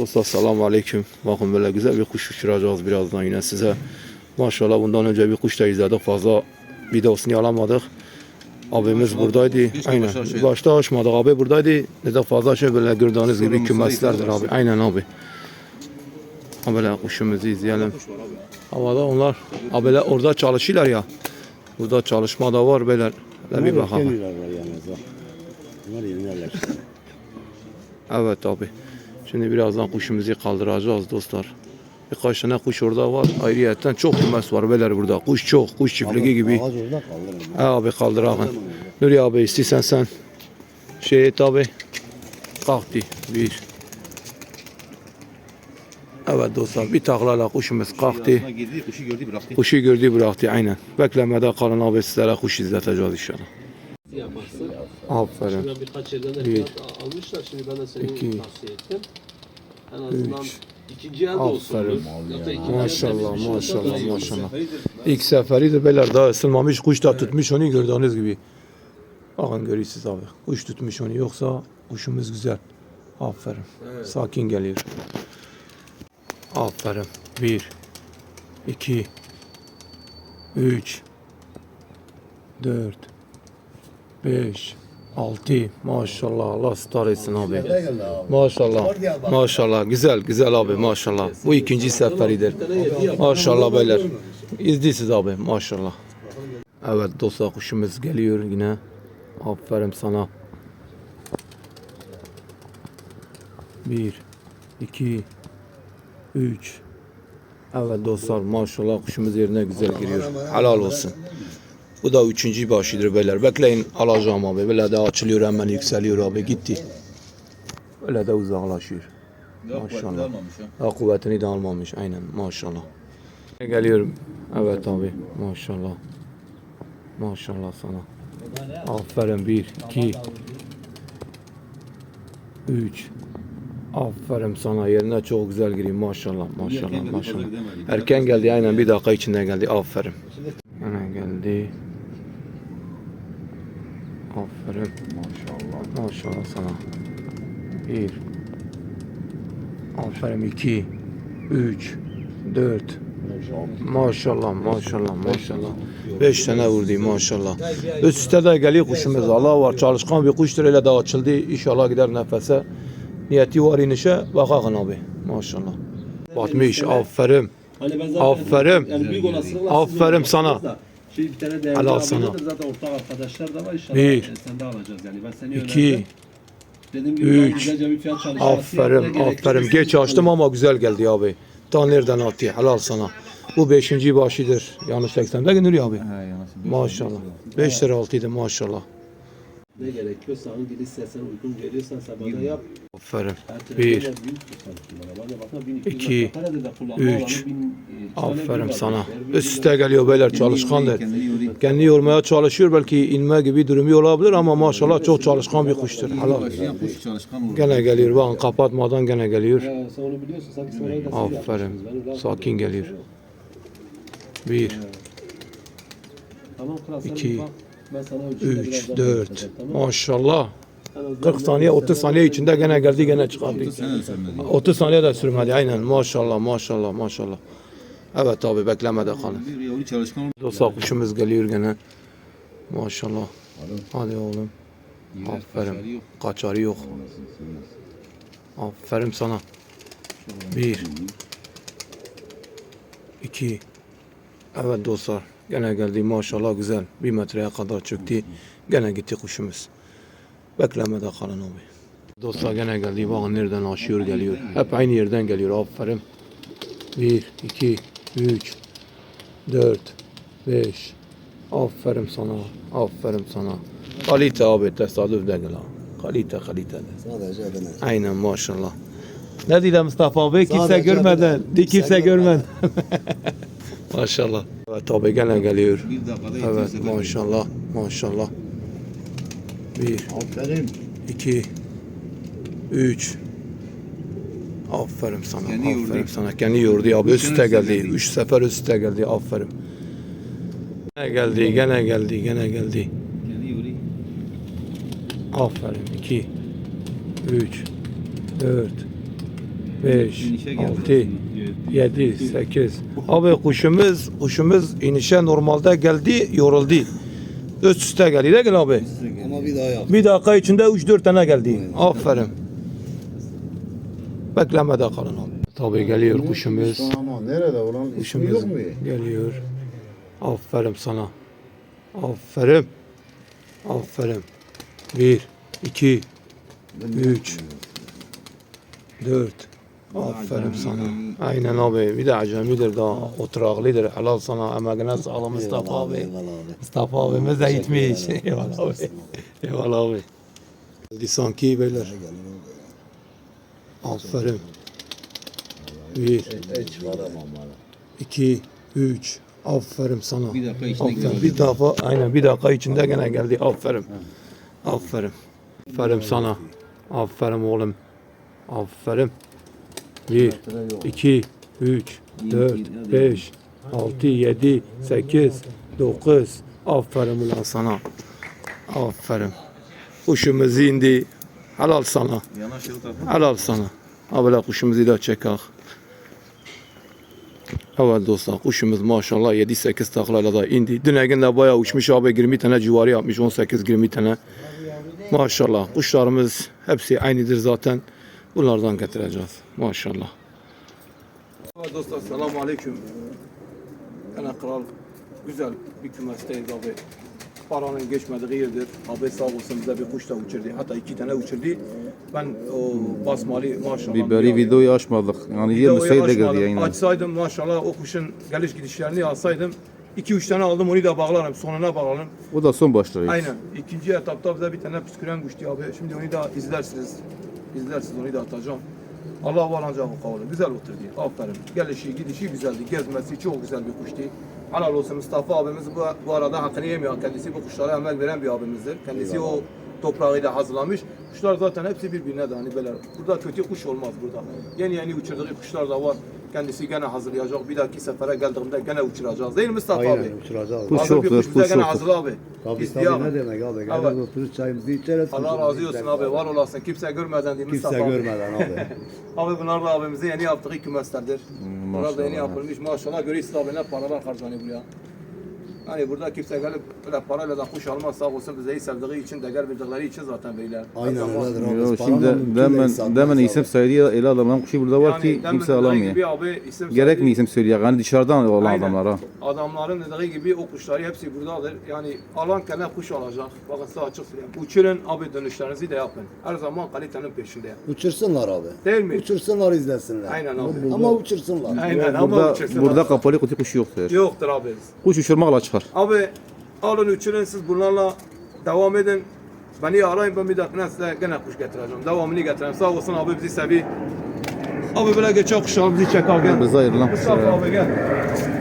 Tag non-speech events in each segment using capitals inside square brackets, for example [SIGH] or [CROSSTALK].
Dostlar selamun aleyküm. Bakın böyle güzel bir kuş uçuracağız birazdan yine size. Maşallah bundan önce bir kuş da izledik fazla videosunu alamadık. Abimiz buradaydı. Aynen. Başta açmadık abi buradaydı. Ne de fazla şey böyle gördüğünüz gibi kümeslerdir abi. Aynen abi. Ha böyle kuşumuzu izleyelim. Havada onlar abiler orada çalışıyorlar ya. Burada çalışma da var böyle. Hele bir bakalım. Ha. Evet abi. Şimdi birazdan kuşumuzu kaldıracağız dostlar. Birkaç tane kuş orada var. Ayrıyetten çok kümes var beyler burada. Kuş çok, kuş çiftliği gibi. Ağaç orada kaldırın. He abi kaldıralım. Nuri abi istiyorsan sen şey et abi. Kalktı. Bir. Evet dostlar bir taklayla kuşumuz kalktı. kuşu gördü bıraktı. Kuşu gördü bıraktı aynen. Beklemede kalın abi sizlere kuş izleteceğiz inşallah. Aferin. Şuradan birkaç yerden de Bir. almışlar. Şimdi ben de seni İki. tavsiye ettim. En azından Üç. ikinci elde olsun. Aferin. Maşallah şey maşallah yaparız. maşallah. İlk seferidir beyler daha ısınmamış kuş da tutmuş onu gördüğünüz gibi. Bakın görüyorsunuz abi. Kuş tutmuş onu yoksa kuşumuz güzel. Aferin. Sakin geliyor. Aferin. Bir. iki, Üç. Dört. Beş. Altı. Maşallah Allah star etsin abi. Maşallah. Maşallah. Güzel güzel abi maşallah. Bu ikinci seferidir. Maşallah beyler. İzlisiz abi maşallah. Evet dostlar kuşumuz geliyor yine. Aferin sana. Bir, iki, üç. Evet dostlar maşallah kuşumuz yerine güzel giriyor. Helal olsun. Bu da üçüncü başıdır beyler. Bekleyin alacağım abi. Böyle de açılıyor hemen yükseliyor abi gitti. Böyle de uzaklaşıyor. Maşallah. Daha kuvvetini de almamış aynen maşallah. Geliyorum. Evet abi maşallah. Maşallah sana. Aferin bir, iki, üç. Aferin sana yerine çok güzel giriyor maşallah maşallah maşallah. Erken geldi aynen bir dakika içinde geldi aferin. Hemen geldi. Aferin. Maşallah. Maşallah sana. Bir. Aferin iki. Üç. Dört. Maşallah maşallah maşallah. Beş tane vurdu maşallah. Üst üste de geliyor kuşumuz. Allah var çalışkan bir kuştur öyle de açıldı. İnşallah gider nefese. Niyeti var inişe bakakın abi. Maşallah. Batmış aferin. Hani Aferin. Aferin sana. Şimdi bir tane değerli Helal abi sana. vardır, Zaten ortak arkadaşlar da var inşallah. Bir. e, Sen de alacağız yani. Ben seni İki. önerdim. Dediğim gibi Üç. güzelce bir fiyat çalışması yapmaya Aferin gerek aferin. Geç açtım ama güzel geldi abi. Ta nereden attı? Helal sana. Bu beşinci başıdır. Yanlış 80'de günür abi. Maşallah. 5 lira altıydı maşallah. Ne gerekiyorsa hangi liste sen uygun geliyorsan bana yap. Aferin. Bir. böyle büyük tutar bunlara. Bana bakma, 1200 İki. Üç. e, Aferin sana. Üst üste geliyor beyler çalışkandır. Kendini yormaya çalışıyor. Belki inme gibi durumu olabilir ama maşallah çok çalışkan bir kuştur. Olur. Gene geliyor. Bakın kapatmadan gene geliyor. Aferin. Sakin geliyor. Bir, İki, bir bak. Ben sana ölçüde 3, birazdan 4. göstereceğim, tamam mı? Maşallah. En azından 40 saniye 30 saniye içinde gene geldi gene çıkardı. Sen de sürmedin. 30 saniye de sürmedi aynen maşallah maşallah maşallah. Evet abi beklemede kalın. Dostlar kuşumuz geliyor gene. Maşallah. Hadi oğlum. Aferin. Kaçarı yok. Aferin sana. Bir. iki. Evet dostlar. Gene geldi maşallah güzel. Bir metreye kadar çöktü. Gene gitti kuşumuz. Beklemede kalın abi. Dostlar gene geldi. Bakın nereden aşıyor geliyor. Hep aynı yerden geliyor. Aferin. Bir, iki, üç, dört, beş. Aferin sana. Aferin sana. Kalite abi tesadüf değil ha. Kalite kalite. de. Sadece Adana. Aynen maşallah. Ne diyor Mustafa abi? Kimse görmeden. kimse görmeden. [LAUGHS] maşallah. Evet abi gene geliyor. Bir dakikada Evet maşallah. Maşallah. Bir, Aferin. iki, üç. Aferin sana. Kendi aferin yordu. sana. Kendi yordu abi. Üç Üste sene geldi. geldi. Üç sefer üste geldi. Aferin. Gene geldi. Gene geldi. Gene geldi. Kendi yoruyor. Aferin. 2 3 4 5, İnişe geldi. 6, 7, 8. Abi kuşumuz, kuşumuz inişe normalde geldi, yoruldu. Üst üste geldi değil mi abi? Ama bir daha yap. Bir dakika içinde 3-4 tane geldi. Aferin. Beklemede kalın abi. Tabii geliyor kuşumuz. Ama nerede? İsmi Kuşumuz yok mu? geliyor. Aferin sana. Aferin. Aferin. Bir, iki, üç, dört. Aferin sana. Aynen abi. Bir de acemidir daha oturaklıdır. Helal sana. Emeğine sağlık Mustafa abi. Eyvallah abi. Mustafa abimiz de gitmiş. [LAUGHS] Eyvallah abi. Eyvallah abi. Geldi sanki beyler. Aferin. Bir, iki, üç. Aferin sana. Bir dakika içinde Aferin. geldi. Bir defa aynen bir dakika içinde gene geldi. Aferin. Aferin. Aferin sana. Aferin oğlum. Aferin. Bir, iki, üç, dört, beş, altı, yedi, sekiz, dokuz. Aferin ulan sana. Aferin. Kuşumuz indi. Helal sana. Helal sana. Abla kuşumuzu da çekak. Evet dostlar kuşumuz maşallah 7-8 taklayla da indi. Dün de bayağı uçmuş abi 20 tane civarı yapmış 18-20 tane. Maşallah kuşlarımız hepsi aynıdır zaten. Bunlardan getireceğiz. Maşallah. Dostlar selamun aleyküm. Gene kral güzel bir kümesteyiz abi. Paranın geçmediği yerdir. Abi sağ olsun bize bir kuş da uçurdu. Hatta iki tane uçurdu. Ben o basmali maşallah. Biberi videoyu açmadık. Yani Videoyu yemeseydi de açmadım. geldi yayına. Açsaydım maşallah o kuşun geliş gidişlerini alsaydım. 2-3 tane aldım onu da bağlarım. Sonuna bağlarım. O da son başları. Aynen. İkinci etapta bize bir tane püsküren kuştu abi. Şimdi onu da izlersiniz. İzlersiniz onu da atacağım. Allah var ancak o kavlu. Güzel oturdu. Aferin. Gelişi gidişi güzeldi. Gezmesi çok güzel bir kuştu. Helal olsun Mustafa abimiz bu, bu arada hakkını yemiyor. Kendisi bu kuşlara emel veren bir abimizdir. Kendisi o toprağı da hazırlamış. Kuşlar zaten hepsi birbirine de hani böyle. Burada kötü kuş olmaz burada. Yeni yeni uçurduğu kuşlar da var. Kendisi gene hazırlayacak. Bir dahaki sefere geldiğimde gene uçuracağız. Değil mi Mustafa abi? Aynen uçuracağız. Kuş Hazır bir çoktur, kuş bize kuş gene çoktur. hazırla abi. Tabii İstiyor tabii abi. ne demek abi. Evet. Geliriz oturur çayımızı içeriz. Allah razı olsun abi. Var olasın. Kimse görmeden değil Kimse Mustafa abi. görmeden abi. [LAUGHS] Abi bunlar da abimizin yeni yaptığı kümeslerdir. Bunlar da yeni yapılmış. Maşallah görüyorsunuz abi ne paralar harcanıyor buraya. Hani burada kimse gelip böyle parayla da kuş almaz sağ olsun bize iyi sevdiği için, değer bildikleri için zaten beyler. Aynen öyledir abi. Yo, Biz şimdi paranla mümkün demen, değil demen isim söyledi ele adamların kuşu burada var ki demin kimse dediği alamıyor. Gibi abi, isim Gerek söyledi. mi isim söylüyor? Yani dışarıdan olan Aynen. adamlara. Adamların dediği gibi o kuşları hepsi buradadır. Yani alan kene kuş alacak. Bakın size açık söyleyeyim. Uçurun abi dönüşlerinizi de yapın. Her zaman kalitenin peşinde. Uçursunlar abi. Değil mi? Uçursunlar izlesinler. Aynen abi. Ama uçursunlar. Aynen ama Burada, burada kapalı kutu kuşu yoktur. Yoktur abi. Kuş uçurmakla çıkar. Abi alın uçurun siz bunlarla devam edin. Beni arayın ben bir dakika size gene kuş getireceğim. Devamını getireyim. Sağ olsun abi bizi sevi. Abi böyle geçen kuşlarımızı çek abi gel. Biz ayrılan Mustafa kuşlara. abi gel.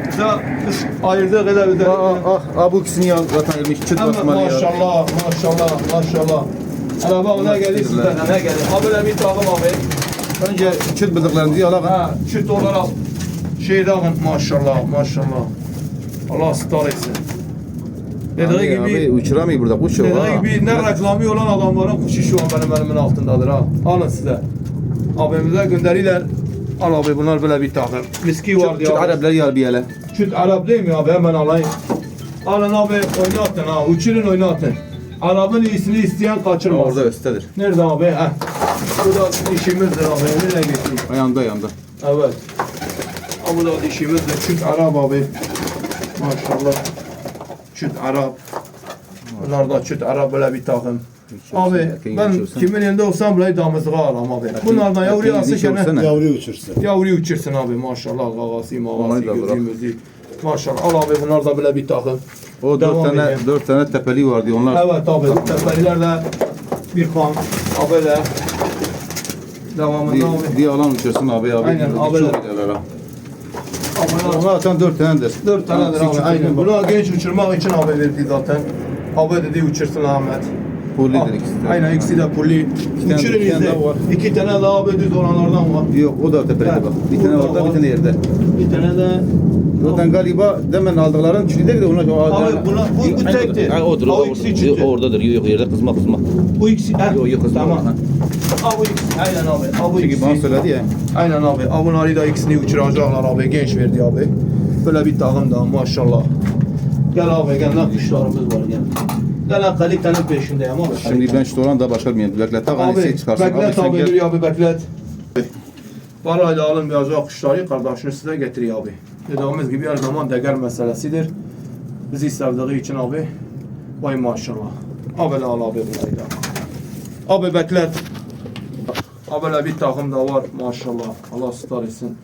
Bize biz ayırdığı kadar ödedik. Ah ah ah bu ikisini ya zaten elmiş çıt Ama basmalı ya. maşallah maşallah maşallah. Hele bak ne geliyor sizden ne geliyor. Abi de bir takım abi. Önce çıt bıdıklarını alın. Ha çüt olarak şey de alın maşallah maşallah. Allah star etsin. Dediği gibi abi uçuramıyor burada kuş yok Dediği ha. gibi ne reklamı olan adamların kuşu şu an benim elimin altındadır ha. Alın size. Abimize gönderiler. Al abi bunlar böyle bir takım. Miski var diye. Arapları yar bir yere. Çüt Arap değil mi abi hemen alayım. Alın abi oynatın ha. Uçurun oynatın. Arabın iyisini isteyen kaçırmasın. Orada üsttedir. Nerede abi? Heh. Bu da dişimizdir abi. Nereye geçeyim? Ayağında ayağında. Evet. Ha, bu da dişimizdir. Çüt Arap abi. Maşallah. Çüt Arap. Bunlar da çüt Arap böyle bir takım. Abi ben kimin elinde olsam bile damızlığa alam abi. Bunlardan yavruyu olsana. Yavruyu uçursun. Yavruyu uçursun abi maşallah gagası mavası gözü müziği. Maşallah al abi bunlar da böyle bir takım. O Devam dört tane, edeyim. dört tane tepeli vardı onlar. Evet abi tepeliler de bir kan abi de devamında abi. bir alan uçursun abi abi. Aynen, Çok abi. giderler ha. Onlar zaten dört tanedir. Dört tanedir abi. Aynen. Buna genç uçurmak için abi verdi zaten. Abi dedi uçursun Ahmet. Pullidir Ah, ikisi de. Aynen ikisi de pulli. Uçurun iki tane izle. İki tane daha abi düz olanlardan var. Yok o da tepeli Evet. bak. Bir tane orada bir tane yerde. Bir tane de Zaten galiba demen aldıkların üçünü de onlar o Abi buna bu, bu tekti. Ha, odur. O ikisi oradadır. Yok yok yerde kızma kızma. Bu ikisi. Yok yok kızma. Tamam. Ha. Abi ikisi- aynen abi. Abi Çünkü bana söyledi ya. Aynen abi. Abunları da ikisini uçuracaklar abi. Genç verdi abi. Böyle bir takım da maşallah. Gel abi gel ne kuşlarımız var gel. Gel lan kalitenin peşindeyim abi. Şimdi ben şu olan da başka bir yer. Beklet tak Abi annesi çıkarsın. beklet abi, dur abi beklet. Parayla alınmayacak kuşları kardeşini size getiriyor abi. Dediğimiz gibi her zaman değer meselesidir. Bizi sevdiği için abi. Vay maşallah. Abi al abi burayı da. Abi beklet. Abi bir takım da var maşallah. Allah star etsin.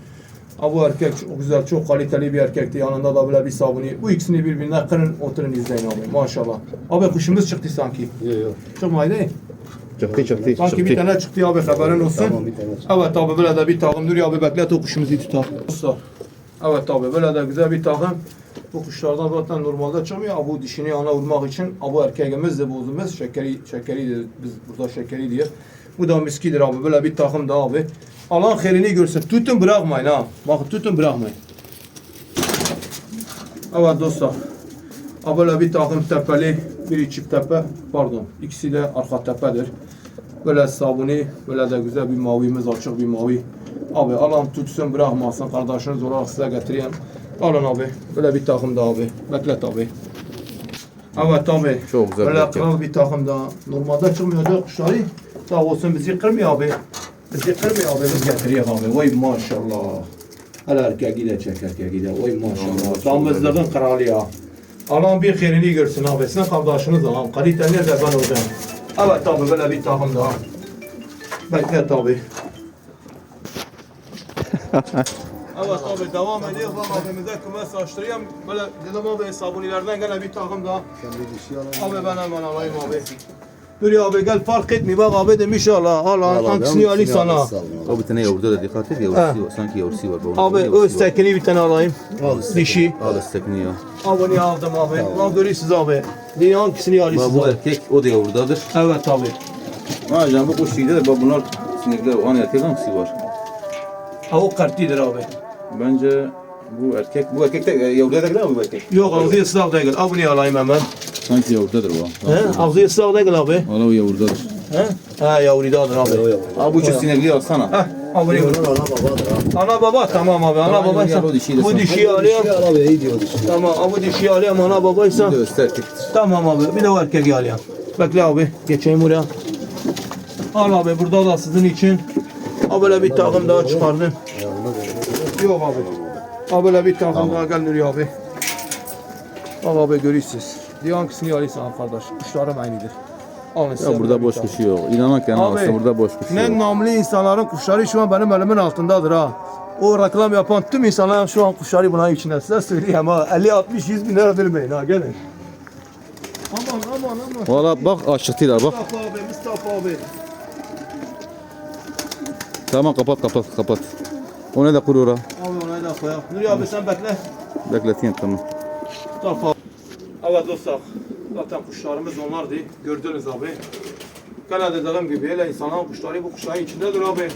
Bu erkek çok güzel, çok kaliteli bir erkekti. Yanında da böyle bir sabuni. Bu ikisini birbirine kırın, oturun izleyin abi. Maşallah. Abi kuşumuz çıktı sanki. Yok yok. Çıkmaydı. Çıktı çıktı. Sanki bir tane çıktı abi haberin olsun. Tamam bir tane çıktı. Evet abi böyle de bir takım dur abi beklet o kuşumuzu tutar. Usta. Evet abi böyle de güzel bir takım. Bu kuşlardan zaten normalde çıkmıyor. Bu dişini ana vurmak için bu erkeğimiz de bozulmaz. Şekeri, şekeri de, biz burada şekeri diyor. Bu da miskidir abi. Böyle bir takım da abi. Allah herini görsün. Tutun bırakmayın ha. Bakın tutun bırakmayın. Evet dostlar. Ha böyle bir takım tepeli, biri çift tepe, pardon, ikisi de arka tepedir. Böyle sabuni, böyle de güzel bir mavimiz, açık bir mavi. Abi alan tutsun bırakmasın, kardeşiniz olarak size getireyim. Alın abi, böyle bir takım da abi, beklet abi. Evet abi, Çok güzel böyle kral bir takım da normalde çıkmayacak kuşları. Sağ olsun bizi kırmıyor abi. Bizi kırmıyor abi, biz getiriyor abi. Vay maşallah. Hele erkeği de çek erkeği de. Vay maşallah. Damızlığın kralı ya. Alan bir xeyrini görsün abi. Sizin kardeşiniz alan. Kalite nerede ben oradayım. Evet abi böyle bir takım daha. Beklet abi. evet abi devam ediyor. Bak abimize kümes açtırayım. Böyle dedim abi hesabunilerden gene bir takım daha. Al. Abi ben hemen alayım abi. Dur ya abi gel fark etmiyor. Bak abi demiş Allah. Allah hangisini alayım sana. O bir tane yavruda da dikkat et yavrusu. Sanki yavrusu var. Abi öz tekini bir tane alayım. Dişi. Al istekini ya. Abone aldım abi. Lan görüyorsunuz abi. Diye hangisini alıyorsunuz bu abi? erkek o da yavrudadır. Evet abi. Ha canım bu kuş iyidir. Bak bunlar sinekler. O an erkek hangisi var? Ha o kartlidir abi. Bence bu erkek. Bu erkek de e, yavruda da gel bu erkek. Yok ağzı ıslah değil. Abone alayım hemen. Sanki yavrudadır bu. He? Ağzı ıslah değil abi. Valla o yavrudadır. He? He yavrudadır abi. Ha bu üç sinekliği alsana. Heh. Onun ana babadır ha. Ana baba tamam abi. Ana Tamam, babaysa. o Bu dişiyi alayım. Dişi al abi iyi diyor dişi. Tamam abi dişiyi alayım ana babaysa. Bir de. Tamam abi. Bir de o erkeği alayım. Bekle abi. Geçeyim buraya. Al abi burada da sizin için. Ha böyle bir takım daha çıkardım. Yok abi. Ha böyle bir takım daha gel Nuri abi. Bak abi görüyorsunuz. Diyor hangisini alırsan kardeş. Kuşlarım aynıdır. Alın size Ya burada boş bir takım. kuşu yok. İnanak yani Abi, aslında burada boş kuşu yok. Ne namlı insanların kuşları şu an benim elimin altındadır ha. O reklam yapan tüm insanlar şu an kuşları buna içinde. Size söyleyeyim ha. 50 60 100 bin lira vermeyin ha gelin. Aman aman aman. Valla bak açıktılar bak. Mustafa abi, Mustafa abi. Tamam kapat kapat kapat. O ne de kurur ha. Abi ona da koyalım. Nuri abi sen bekle. Bekletin tamam. Mustafa. Evet dostlar. Zaten kuşlarımız onlardı. Gördünüz abi. Gene dediğim gibi hele insanların kuşları bu kuşların içindedir abi.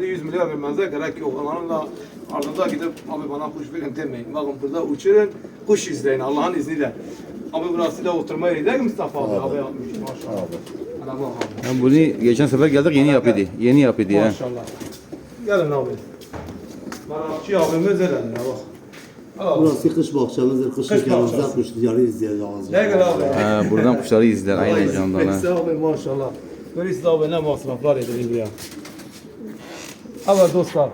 50-100 milyar vermenize gerek yok. Onların da ardında gidip abi bana kuş verin demeyin. Bakın burada uçurun, kuş izleyin Allah'ın izniyle. Abi burası da oturma yeri değil mi Mustafa abi? Abi yapmış maşallah. Ana bak abi. Ya bunu geçen sefer geldik yeni yapıydı. Yeni yapıydı ya. Maşallah. Gelin abi. Merakçı abimiz elinde bak. Al. Burası kış bahçemizdir. Kış Kış kuşları izleyeceğiz. Ne gel abi. Ha, buradan kuşları izler aynen candan. Neyse abi maşallah. Görüyorsunuz abi ne masraflar edilir ya. Evet dostlar.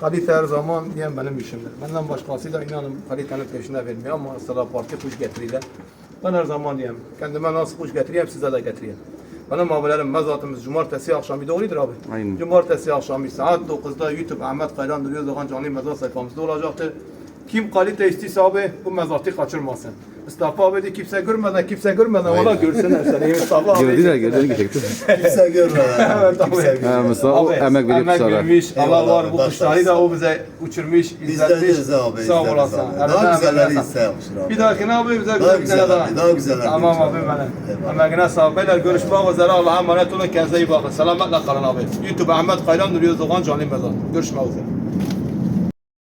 Kalite her zaman diyen benim işimdir. Benden başkası da inanın kalitenin peşine vermiyor ama sıra parti kuş getiriyorlar. Ben her zaman diyeyim. Kendime nasıl kuş getireyim size de getireyim. Benim abilerim mezatımız cumartesi akşamı doğrudur abi. Aynen. Cumartesi akşamı saat 9'da YouTube Ahmet Kayran Duruyor Zaman canlı mezat sayfamızda olacaktır. Kim kalite istiyorsa abi bu mezatı kaçırmasın. Mustafa abi de kimse görmeden kimse görmeden ona görsünler seni. [LAUGHS] [LAUGHS] Mustafa abi. Gördüler gördüler geçecekti. Kimse görmüyor. Evet mesela o Abi, emek verip kuşlara. vermiş. Allah var bu kuşları da o bize uçurmuş, Biz de izletmiş. abi. Sağ olasın. Daha güzelleri istemiştir abi. Bir dahaki ne abi bize Daha güzel güzelleri, daha güzelleri Tamam abi benim. Emeğine sağ Beyler görüşmek üzere. Allah'a emanet olun. Kendinize iyi bakın. Selametle kalın abi. YouTube Ahmet Kaylan duruyor. Zogan Canlı Mezar. Görüşmek üzere.